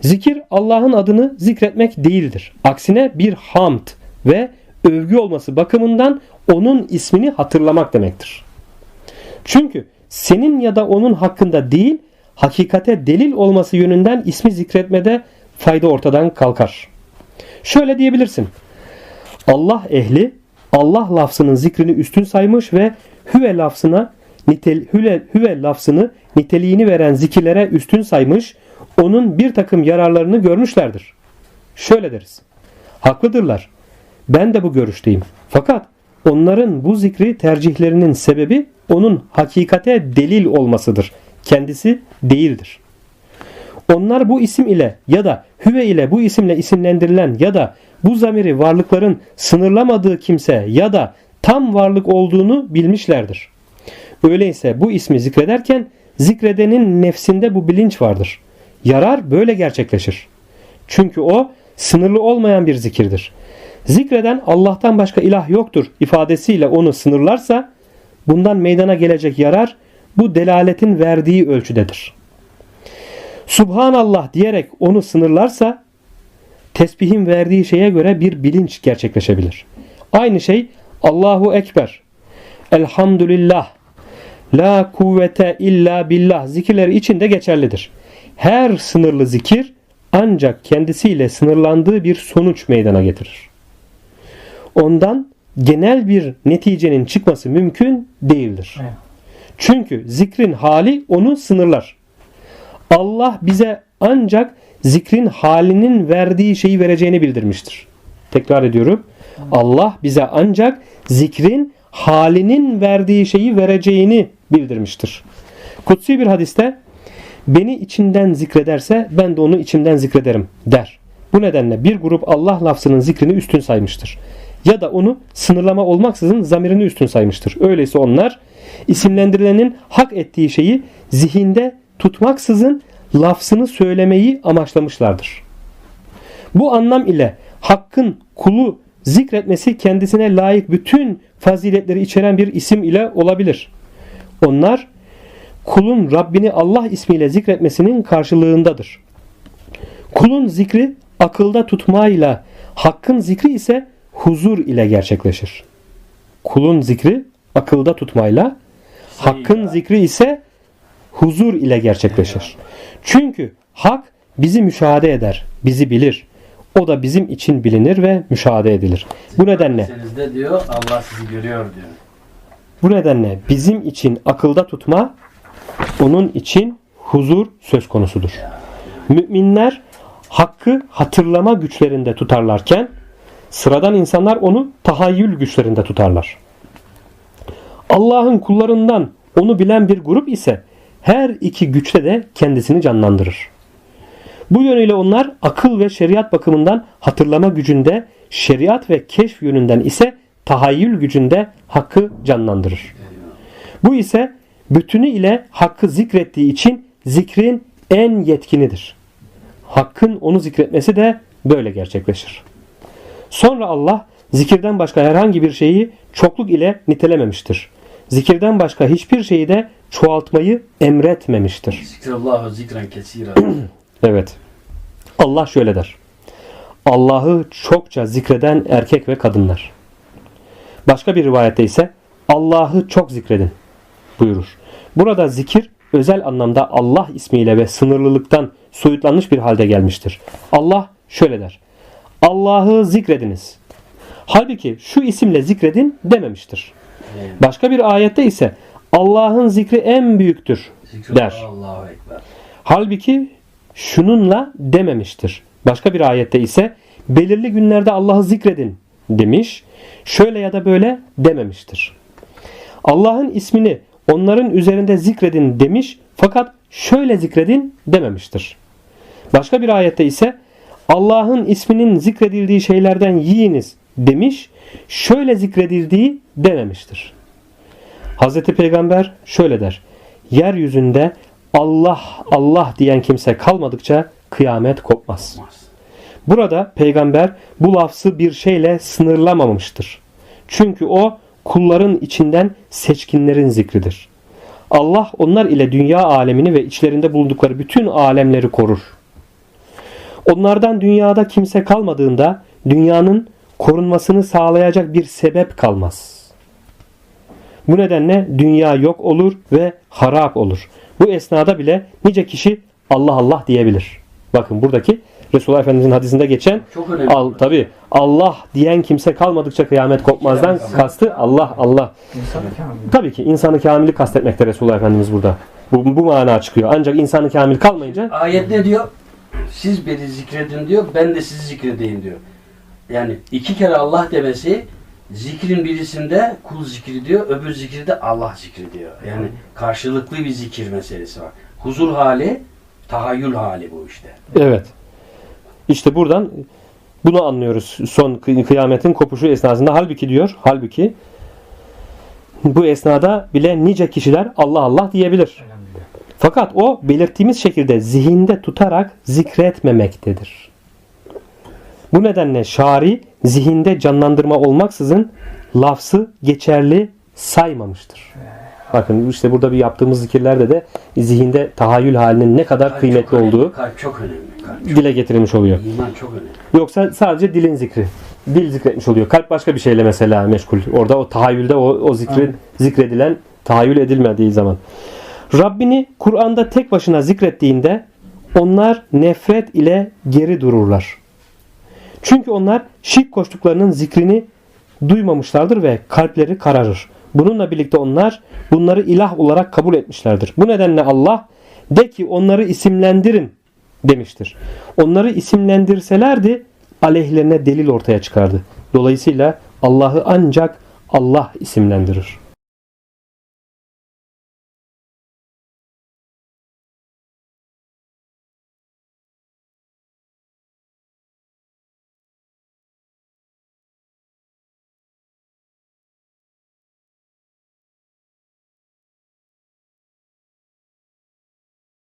Zikir Allah'ın adını zikretmek değildir. Aksine bir hamd ve övgü olması bakımından onun ismini hatırlamak demektir. Çünkü senin ya da onun hakkında değil, hakikate delil olması yönünden ismi zikretmede fayda ortadan kalkar. Şöyle diyebilirsin. Allah ehli Allah lafzının zikrini üstün saymış ve hüve lafzına nitel, hüve, hüve lafzını niteliğini veren zikirlere üstün saymış, onun bir takım yararlarını görmüşlerdir. Şöyle deriz. Haklıdırlar. Ben de bu görüşteyim. Fakat onların bu zikri tercihlerinin sebebi onun hakikate delil olmasıdır. Kendisi değildir. Onlar bu isim ile ya da hüve ile bu isimle isimlendirilen ya da bu zamiri varlıkların sınırlamadığı kimse ya da tam varlık olduğunu bilmişlerdir. Öyleyse bu ismi zikrederken zikredenin nefsinde bu bilinç vardır. Yarar böyle gerçekleşir. Çünkü o sınırlı olmayan bir zikirdir. Zikreden Allah'tan başka ilah yoktur ifadesiyle onu sınırlarsa bundan meydana gelecek yarar bu delaletin verdiği ölçüdedir. Subhanallah diyerek onu sınırlarsa tesbihin verdiği şeye göre bir bilinç gerçekleşebilir. Aynı şey Allahu Ekber, Elhamdülillah, La kuvvete illa billah zikirleri için de geçerlidir. Her sınırlı zikir ancak kendisiyle sınırlandığı bir sonuç meydana getirir. Ondan genel bir neticenin çıkması mümkün değildir. Çünkü zikrin hali onu sınırlar. Allah bize ancak zikrin halinin verdiği şeyi vereceğini bildirmiştir. Tekrar ediyorum. Allah bize ancak zikrin halinin verdiği şeyi vereceğini bildirmiştir. Kutsi bir hadiste beni içinden zikrederse ben de onu içimden zikrederim der. Bu nedenle bir grup Allah lafzının zikrini üstün saymıştır. Ya da onu sınırlama olmaksızın zamirini üstün saymıştır. Öyleyse onlar isimlendirilenin hak ettiği şeyi zihinde tutmaksızın lafzını söylemeyi amaçlamışlardır. Bu anlam ile hakkın kulu zikretmesi kendisine layık bütün faziletleri içeren bir isim ile olabilir. Onlar kulun Rabbini Allah ismiyle zikretmesinin karşılığındadır. Kulun zikri akılda tutmayla, hakkın zikri ise huzur ile gerçekleşir. Kulun zikri akılda tutmayla, hakkın zikri ise huzur ile gerçekleşir. Çünkü hak bizi müşahede eder, bizi bilir. O da bizim için bilinir ve müşahede edilir. Bu nedenle diyor Allah sizi görüyor diyor. bu nedenle bizim için akılda tutma onun için huzur söz konusudur. Müminler hakkı hatırlama güçlerinde tutarlarken sıradan insanlar onu tahayyül güçlerinde tutarlar. Allah'ın kullarından onu bilen bir grup ise her iki güçte de kendisini canlandırır. Bu yönüyle onlar akıl ve şeriat bakımından hatırlama gücünde, şeriat ve keşf yönünden ise tahayyül gücünde hakkı canlandırır. Bu ise bütünü ile hakkı zikrettiği için zikrin en yetkinidir. Hakkın onu zikretmesi de böyle gerçekleşir. Sonra Allah zikirden başka herhangi bir şeyi çokluk ile nitelememiştir. Zikirden başka hiçbir şeyi de çoğaltmayı emretmemiştir. Zikrullahu zikren kesira. Evet. Allah şöyle der. Allah'ı çokça zikreden erkek ve kadınlar. Başka bir rivayette ise Allah'ı çok zikredin buyurur. Burada zikir özel anlamda Allah ismiyle ve sınırlılıktan soyutlanmış bir halde gelmiştir. Allah şöyle der. Allah'ı zikrediniz. Halbuki şu isimle zikredin dememiştir. Başka bir ayette ise Allah'ın zikri en büyüktür der. Halbuki şununla dememiştir. Başka bir ayette ise belirli günlerde Allah'ı zikredin demiş. Şöyle ya da böyle dememiştir. Allah'ın ismini onların üzerinde zikredin demiş fakat şöyle zikredin dememiştir. Başka bir ayette ise Allah'ın isminin zikredildiği şeylerden yiyiniz demiş. Şöyle zikredildiği dememiştir. Hazreti Peygamber şöyle der. Yeryüzünde Allah Allah diyen kimse kalmadıkça kıyamet kopmaz. Burada peygamber bu lafzı bir şeyle sınırlamamıştır. Çünkü o kulların içinden seçkinlerin zikridir. Allah onlar ile dünya alemini ve içlerinde bulundukları bütün alemleri korur. Onlardan dünyada kimse kalmadığında dünyanın korunmasını sağlayacak bir sebep kalmaz. Bu nedenle dünya yok olur ve harap olur. Bu esnada bile nice kişi Allah Allah diyebilir. Bakın buradaki Resulullah Efendimizin hadisinde geçen al, tabi Allah diyen kimse kalmadıkça kıyamet kopmazdan kastı Allah Allah. Tabii ki insanı kamili kastetmekte Resulullah Efendimiz burada. Bu, bu mana çıkıyor. Ancak insanı kamil kalmayınca Ayet ne diyor? Siz beni zikredin diyor, ben de sizi zikredeyim diyor. Yani iki kere Allah demesi zikrin birisinde kul zikri diyor, öbür zikirde Allah zikri diyor. Yani karşılıklı bir zikir meselesi var. Huzur hali, tahayyül hali bu işte. Evet. İşte buradan bunu anlıyoruz son kı- kıyametin kopuşu esnasında. Halbuki diyor, halbuki bu esnada bile nice kişiler Allah Allah diyebilir. Fakat o belirttiğimiz şekilde zihinde tutarak zikretmemektedir. Bu nedenle şari zihinde canlandırma olmaksızın lafzı geçerli saymamıştır. Bakın işte burada bir yaptığımız zikirlerde de zihinde tahayyül halinin ne kadar Kalp kıymetli çok önemli, olduğu Kalp çok önemli. Dile getirilmiş oluyor. iman çok önemli. Yoksa sadece dilin zikri. Dil zikretmiş oluyor. Kalp başka bir şeyle mesela meşgul. Orada o tahayyülde o, o zikrin Aynen. zikredilen tahayyül edilmediği zaman. Rabbini Kur'an'da tek başına zikrettiğinde onlar nefret ile geri dururlar. Çünkü onlar şirk koştuklarının zikrini duymamışlardır ve kalpleri kararır. Bununla birlikte onlar bunları ilah olarak kabul etmişlerdir. Bu nedenle Allah de ki onları isimlendirin demiştir. Onları isimlendirselerdi aleyhlerine delil ortaya çıkardı. Dolayısıyla Allah'ı ancak Allah isimlendirir.